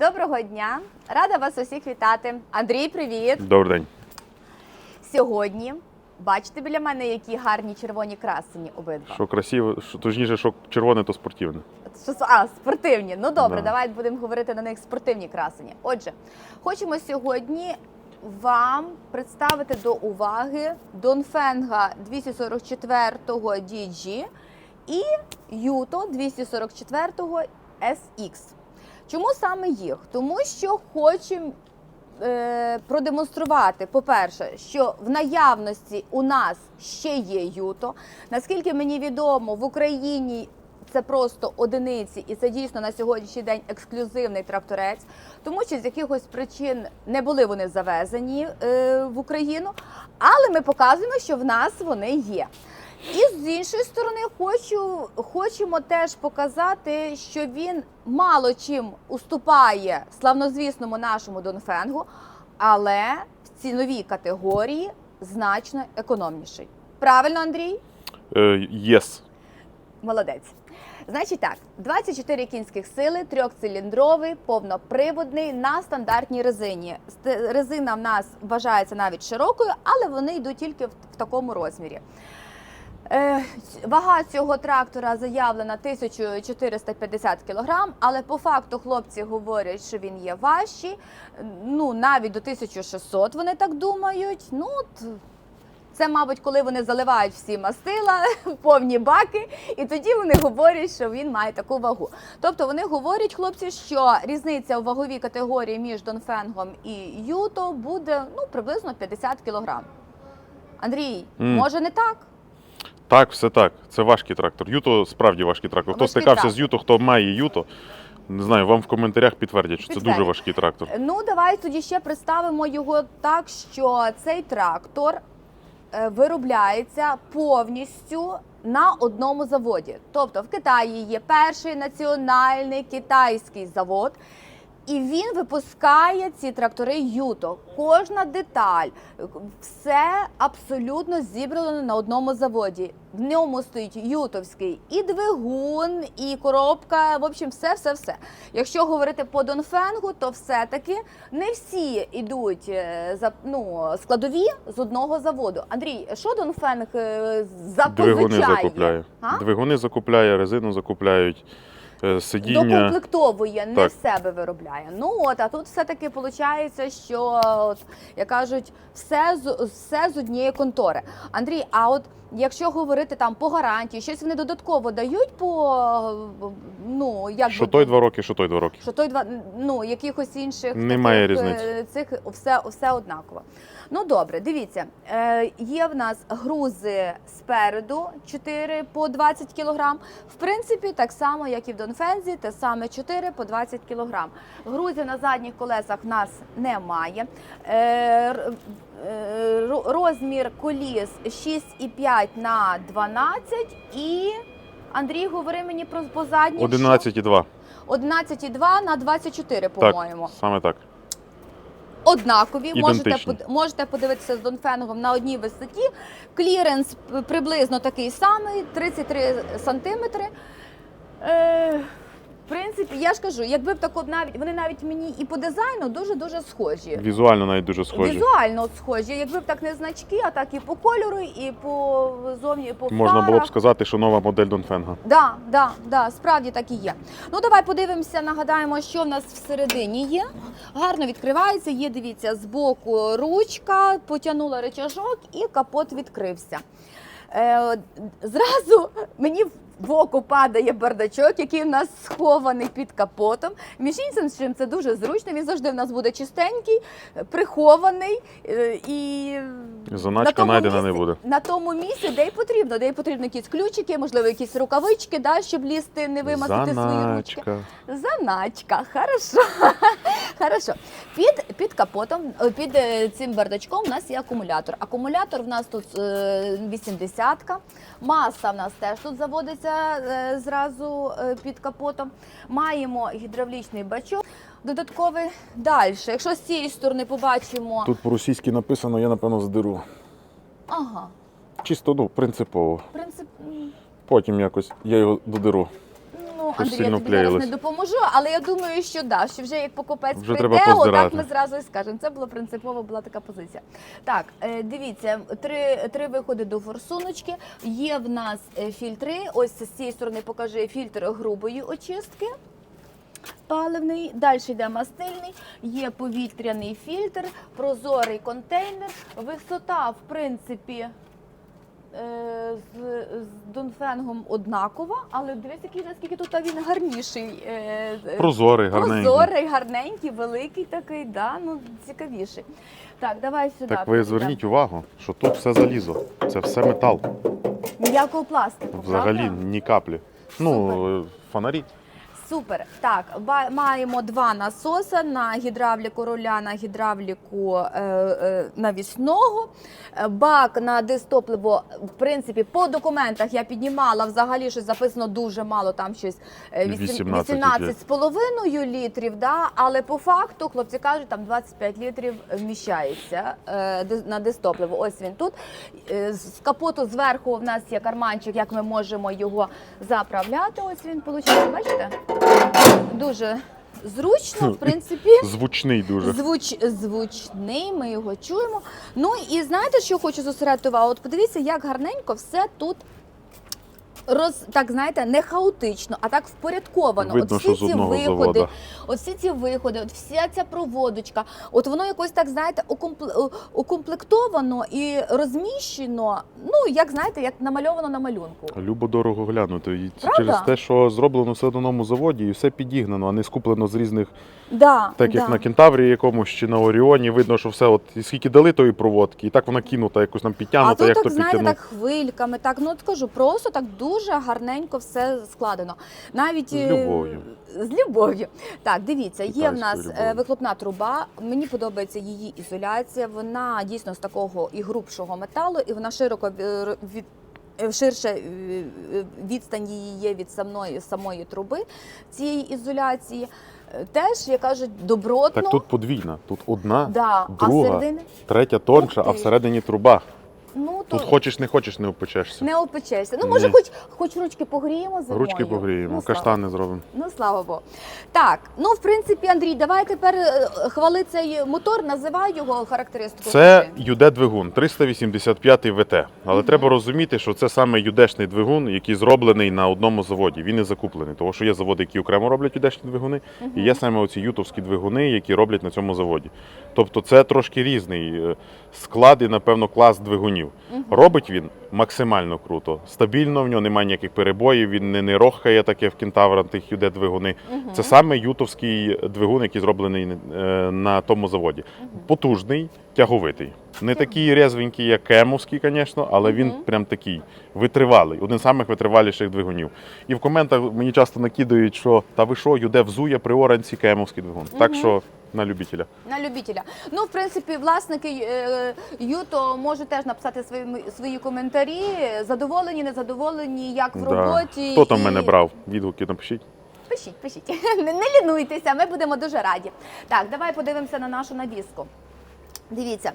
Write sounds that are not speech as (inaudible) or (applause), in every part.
Доброго дня! Рада вас усіх вітати. Андрій, привіт! Добрий день. Сьогодні бачите біля мене, які гарні червоні красені обидва. Що красиво, що точніше, що червоне, то спортивне. Що а, спортивні. Ну добре, Да. давайте будемо говорити на них спортивні красені. Отже, хочемо сьогодні вам представити до уваги Донфенга 244 DG і Юто 244 SX. Чому саме їх? Тому що хочемо е, продемонструвати, по-перше, що в наявності у нас ще є Юто. Наскільки мені відомо, в Україні це просто одиниці, і це дійсно на сьогоднішній день ексклюзивний тракторець, тому що з якихось причин не були вони завезені е, в Україну, але ми показуємо, що в нас вони є. І з іншої сторони, хочу, хочемо теж показати, що він мало чим уступає славнозвісному нашому Донфенгу, але в ціновій категорії значно економніший. Правильно, Андрій? Е, Єс. Молодець. Значить так, 24 кінських сили, трьохциліндровий, повноприводний на стандартній резині. Резина в нас вважається навіть широкою, але вони йдуть тільки в такому розмірі. Е, Вага цього трактора заявлена 1450 кг, але по факту хлопці говорять, що він є важчий. Ну, навіть до 1600 вони так думають. Ну, це, мабуть, коли вони заливають всі мастила (laughs) повні баки, і тоді вони говорять, що він має таку вагу. Тобто вони говорять, хлопці, що різниця у ваговій категорії між Донфенгом і Юто буде ну, приблизно 50 кг. Андрій, Мгм. може не так? Так, все так. Це важкий трактор. Юто справді важкий трактор. Хто Важкий стикався з трактор. Юто, хто має Юто, не знаю, вам в коментарях підтвердять, що це Підтвердять. дуже важкий трактор. Ну, давай тоді ще представимо його так, що цей трактор е, виробляється повністю на одному заводі. Тобто в Китаї є перший національний китайський завод. І він випускає ці трактори Юто. Кожна деталь, все абсолютно зібрано на одному заводі. В ньому стоїть ютовський і двигун, і коробка. В общем, все, все, все. Якщо говорити по Донфенгу, то все-таки не всі йдуть е, за ну, складові з одного заводу. Андрій, що Донфенг е, Двигуни закупляє. А? Двигуни закупляє, резину закупляють, сидіння. Докомплектовує, не Так. в себе виробляє. Ну от, а тут все-таки виходить, що от, як кажуть, все все з однієї контори. Андрій, а от якщо говорити там по гарантії, щось вони додатково дають по ну як Що би- той два роки, що той два роки. що той два ну якихось інших Немає таких, різниці. е, цих все, все однаково. Ну добре, дивіться, е, є в нас грузи спереду 4 по 20 кг. В принципі, так само, як і в Донфензі, те саме 4 по 20 кг. Грузів на задніх колесах в нас немає. Е, розмір коліс 6,5 на 12 і Андрій, говори мені про по задніх. 11,2. 11,2 на 24, по-моєму. Так, саме так. Однакові. Можете, Ідентичні. можете подивитися з Донфенгом на одній висоті. Кліренс приблизно такий самий, 33 сантиметри. Е, в принципі, я ж кажу, якби б так от навіть вони навіть мені і по дизайну дуже-дуже схожі. Візуально навіть дуже схожі. Візуально от схожі. Якби б так не значки, а так і по кольору, і по зовні, і по Можна було б сказати, що нова модель Донфенга. Да, да, да, справді так і є. Ну давай подивимося, нагадаємо, що в нас всередині є. Гарно відкривається. Є, дивіться, збоку ручка, потягнула речажок і капот відкрився. Е, зразу мені в око падає бардачок, який в нас схований під капотом. Між іншим, це дуже зручно. Він завжди в нас буде чистенький, прихований е, і Заначка тому знайдена не буде. На тому місці, де й потрібно, де й потрібно якісь ключики, можливо, якісь рукавички, да, щоб лізти, не вимазати свої ручки. Заначка. Заначка, хорошо. (laughs) хорошо. Під, під капотом, е, під е, цим бардачком у нас є акумулятор. Акумулятор в нас тут е, 80-ка. Маса в нас теж тут заводиться е, зразу е, під капотом. Маємо гідравлічний бачок. Додатковий далі. Якщо з цієї сторони побачимо. Тут по-російськи написано, я напевно здеру. Ага, Чисто, ну, принципово. принцип. Потім якось я його додеру. Якось Андрій, я тобі зараз не допоможу, але я думаю, що да, що вже як покупець Вже прийде, отак поздирати. ми зразу і скажемо. Це була принципова була така позиція. Так, е, дивіться, три, три виходи до форсуночки. Є в нас е, фільтри. Ось з цієї сторони покажи фільтр грубої очистки. Паливний, далі йде мастильний, є повітряний фільтр, прозорий контейнер. Висота, в принципі, з, з Донфенгом однакова, але дивись, який наскільки тут він гарніший. е, е, Прозорий, гарненький. Прозорий, гарненький, великий такий, да, ну цікавіший. Так, давай сюди. Так ви зверніть увагу, що тут все залізо, це все метал. Ніякого пластику. Взагалі правда? ні каплі. Ну, е, фонарі. Супер. Так, ба- маємо два насоса на гідравліку руля, на гідравліку е, е, навісного. Е, Бак на дистопливо, в принципі, по документах я піднімала взагалі щось записано дуже мало, там щось е, 18 18 з половиною літрів, да? але по факту хлопці кажуть, там 25 літрів вміщається е, на дистопливо. Ось він тут. Е, З капоту зверху в нас є карманчик, як ми можемо його заправляти. Ось він виходить, бачите? Дуже зручно, в принципі. Звучний дуже. Звуч, звучний, ми його чуємо. Ну і знаєте, що хочу зосередити увагу? От подивіться, як гарненько все тут. Роз так знаєте, не хаотично, а так впорядковано. Видно, от всі що ці виходи, заводу. от всі ці виходи, от вся ця проводочка, от воно якось так знаєте, укомпле- укомплектовано і розміщено. Ну як знаєте, як намальовано на малюнку. Любо дорого глянути. І це Правда? через те, що зроблено все на одному заводі і все підігнано, а не скуплено з різних, Да, так як да. на Кентаврі якомусь чи на Оріоні. Видно, що все, от і скільки дали тої проводки, і так вона кинута, якось там А підтягнута, як так, то знаєте, підтягнув. так хвильками, так, ну от кажу, просто так дуже гарненько все складено. Навіть З е, любов'ю. З любов'ю. Так, дивіться, є в нас е, любов'ю. вихлопна труба. Мені подобається її ізоляція. Вона дійсно з такого і грубшого металу, і вона широко е, від. Ширше відстань її є від самої самої труби цієї ізоляції. Теж, як кажуть, добротно. Так тут подвійна. Тут одна, да. а друга, всередині третя тонша, а всередині труба. Ну, то Тут хочеш не хочеш, не опечешся. не опечешся. Ну, може, Ні. хоч, хоч ручки погріємо зимою. Ручки погріємо, Ну, слава каштани зробимо. Ну, слава Богу. Так, ну в принципі, Андрій, давай тепер е, хвали цей мотор, називай його характеристику. Це скажи. ЮД-двигун 385 ВТ. Але треба розуміти, що це саме юдешний двигун, який зроблений на одному заводі. Він не закуплений, тому що є заводи, які окремо роблять юдешні двигуни, і є саме оці ютовські двигуни, які роблять на цьому заводі. Тобто це трошки різний е, склад і, напевно, клас двигунів. Угу. Робить він максимально круто, стабільно, в нього немає ніяких перебоїв, він не, не рохає таке в кентавра тих юде двигуни. Угу. Це саме ютовський двигун, який зроблений е, на тому заводі. Угу. Потужний, тяговитий. Не такий резвенький, як кемовський, звісно, але він прям такий витривалий, один з самих витриваліших двигунів. І в коментах мені часто накидають, що та ви що, юде взує при оранці кемовський двигун. Так що на любителя. На любителя. Ну, в принципі, власники е, Юто можуть теж написати свої, свої коментарі. Задоволені, незадоволені, як в Да. роботі. Хто там і- мене брав? Відгуки напишіть. Пишіть, пишіть. (laughs) Не, не лінуйтеся, ми будемо дуже раді. Так, давай подивимося на нашу навіску. Дивіться.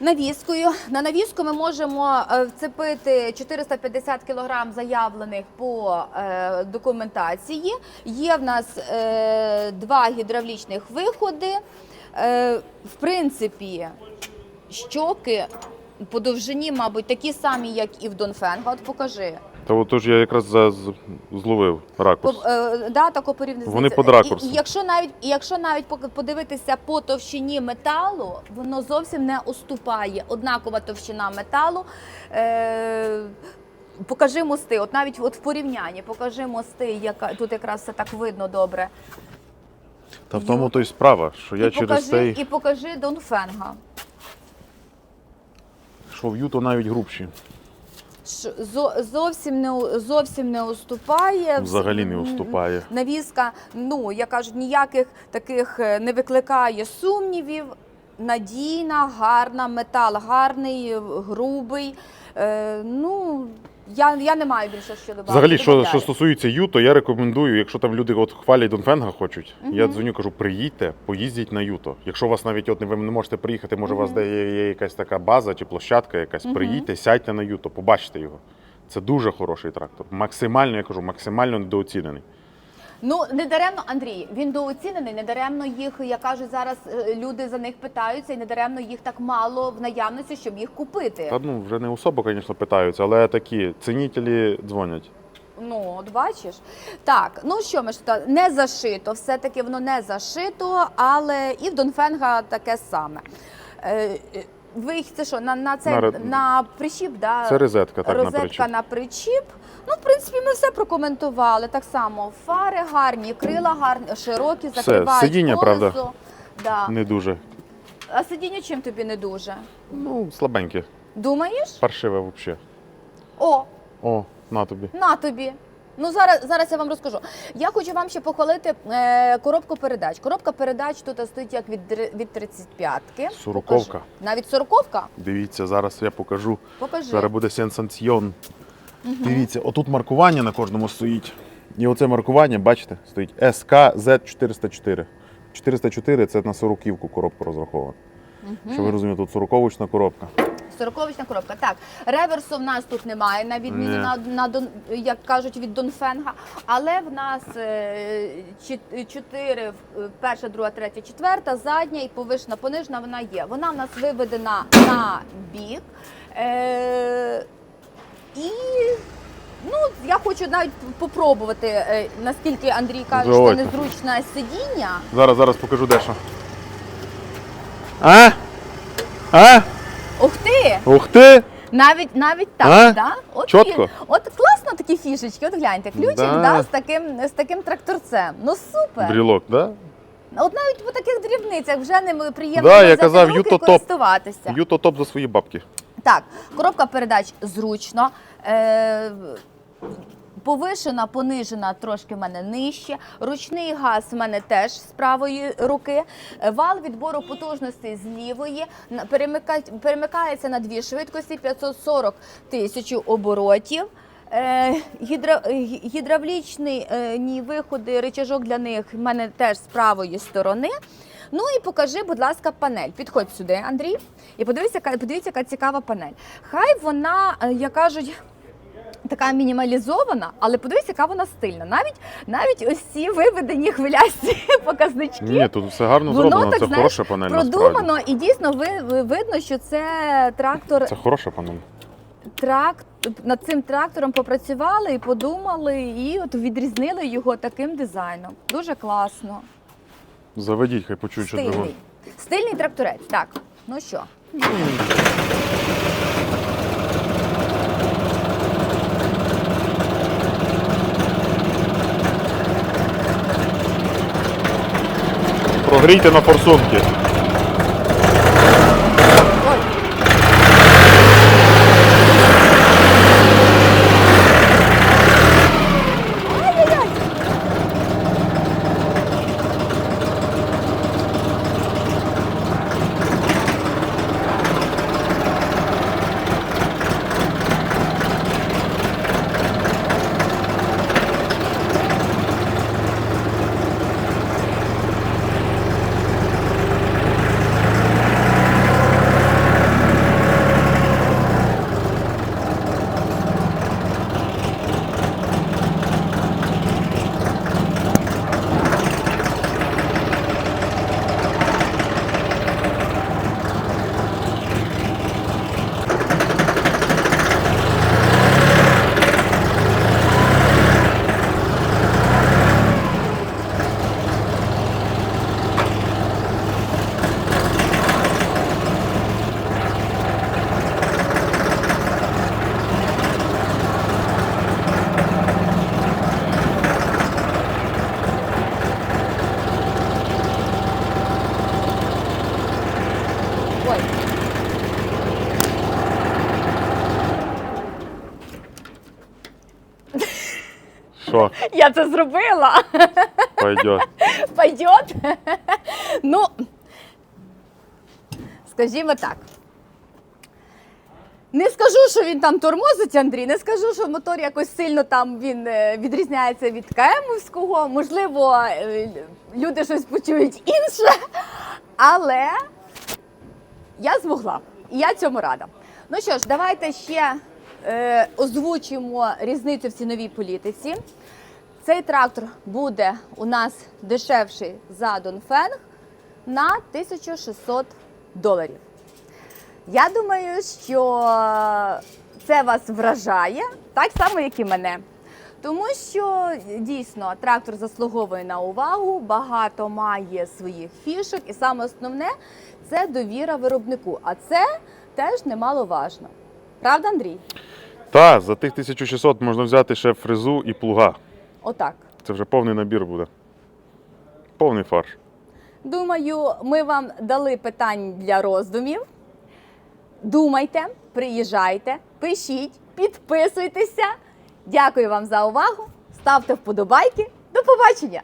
Навіскою. На навіску ми можемо е, вцепити 450 кг заявлених по е, документації. Є в нас е, два гідравлічних виходи. В принципі, щоки по довжині, мабуть, такі самі, як і в Донфенга. От покажи. Та от тож я якраз за, з- зловив ракурс. По, е, да, тако порівняно. Вони під ракурсом. І, і якщо навіть, і якщо навіть пок- подивитися по товщині металу, воно зовсім не уступає. Однакова товщина металу. Е, покажи мости. От навіть от в порівнянні, покажи мости, яка тут якраз все так видно добре. Та в тому то й справа, що я і, через покажи, цей і покажи Донфенга. що в Юто навіть грубші. Зовсім не зовсім не уступає. Взагалі не уступає. Навіска, ну я кажу, ніяких таких е, не викликає сумнівів. Надійна, гарна, метал гарний, грубий. Е, ну я, я не маю більше що додати. Взагалі, що, що стосується Юто, я рекомендую, якщо там люди от хвалять Донфенга хочуть, я дзвоню, кажу, приїдьте, поїздіть на Юто. Якщо у вас навіть от не ви не можете приїхати, може у вас де є, є якась така база чи площадка якась, Мгм. приїдьте, сядьте на Юто, побачите його. Це дуже хороший трактор. Максимально, я кажу, максимально недооцінений. Ну не даремно, Андрій. Він дооцінений. Не даремно їх, як кажуть, зараз е, люди за них питаються, і не даремно їх так мало в наявності, щоб їх купити. Та ну вже не особо, звісно, питаються, але такі цінителі дзвонять. Ну, от бачиш. Так, ну що ми ж та не зашито, все-таки воно не зашито, але і в Донфенга таке саме. Ви їх це що, на, на, цей, На на, причіп, да? Це розетка, так на розетка причіп. на причіп. Ну, в принципі, ми все прокоментували. Так само фари гарні, крила гарні, широкі, Все, закривають сидіння, колесо. правда. Да. Не дуже. А сидіння чим тобі не дуже? Ну, слабеньке. Думаєш? Паршиве взагалі. О, О, на тобі. На тобі. Ну зараз, зараз я вам розкажу. Я хочу вам ще похвалити е, коробку передач. Коробка передач тут стоїть як від, др- від 35-ки. Сороковка. Покажи. Навіть сороковка? Дивіться, зараз я покажу. Покажи. Зараз буде сенсаціон. Дивіться, отут маркування на кожному стоїть. І оце маркування, бачите, стоїть SKZ404. 404 це на сороківку коробку розраховано. Щоб ви розуміли, тут сороковочна коробка. Сороковична коробка. Так, реверсу в нас тут немає, на відміну Ні. на, на Дон, як кажуть, від Донфенга. Але в нас е, чі- чотири, е, перша, друга, третя, четверта, задня і повишена, понижена вона є. Вона в нас виведена на бік. Е, і ну, я хочу навіть попробувати, е, наскільки Андрій каже, що Давайте. незручне сидіння. Зараз, зараз покажу дещо. А? А? Ух ти! Ух ти! Навіть навіть так, А? да? От, Чітко. і- от класно такі фішечки. От гляньте, ключик Да. да. з таким з таким тракторцем. Ну супер. Брілок, да? От навіть по таких дрібницях вже ними приємно Да, я взяти казав, в руки і Юто топ. користуватися. Юто топ за свої бабки. Так, коробка передач зручно. Е, Повишена, понижена трошки в мене нижче. Ручний газ в мене теж з правої руки. Вал відбору потужностей з лівої. Перемикається на дві швидкості 540 тисяч оборотів. Е, гідра, гідравлічний е, виходи, рычажок для них в мене теж з правої сторони. Ну і покажи, будь ласка, панель. Підходь сюди, Андрій, і подивися, подивіться, яка цікава панель. Хай вона, е, як кажуть, така мінімалізована, але подивись, яка вона стильна. Навіть навіть ось ці виведені хвилясті (laughs) показнички. Ні, тут все гарно Воно зроблено. так, це знаєш, хороша панель. насправді. Продумано і дійсно ви, ви- видно, що це трактор. Це хороша панель. Тракт над цим трактором попрацювали і подумали, і от відрізнили його таким дизайном. Дуже класно. Заведіть, хай почують, що. Стильний. Стильний тракторець. Так, ну що? Прогрійте на форсунки. Що? Я це зробила. Пойдет. Пойдет? Ну, скажімо так. Не скажу, що він там тормозить, Андрій, не скажу, що мотор якось сильно там він е, відрізняється від КМовського. Можливо, е, люди щось почують інше. Але я змогла. І я цьому рада. Ну що ж, давайте ще е, озвучимо різницю в ціновій політиці. Цей трактор буде у нас дешевший за Донфенг на 1600 доларів. Я думаю, що це вас вражає, так само, як і мене. Тому що дійсно трактор заслуговує на увагу, багато має своїх фішок, і саме основне це довіра виробнику. А це теж немаловажно. Правда, Андрій? Та за тих 1600 можна взяти ще фрезу і плуга. Отак. Це вже повний набір буде. Повний фарш. Думаю, ми вам дали питань для роздумів. Думайте, приїжджайте, пишіть, підписуйтеся. Дякую вам за увагу. Ставте вподобайки. До побачення!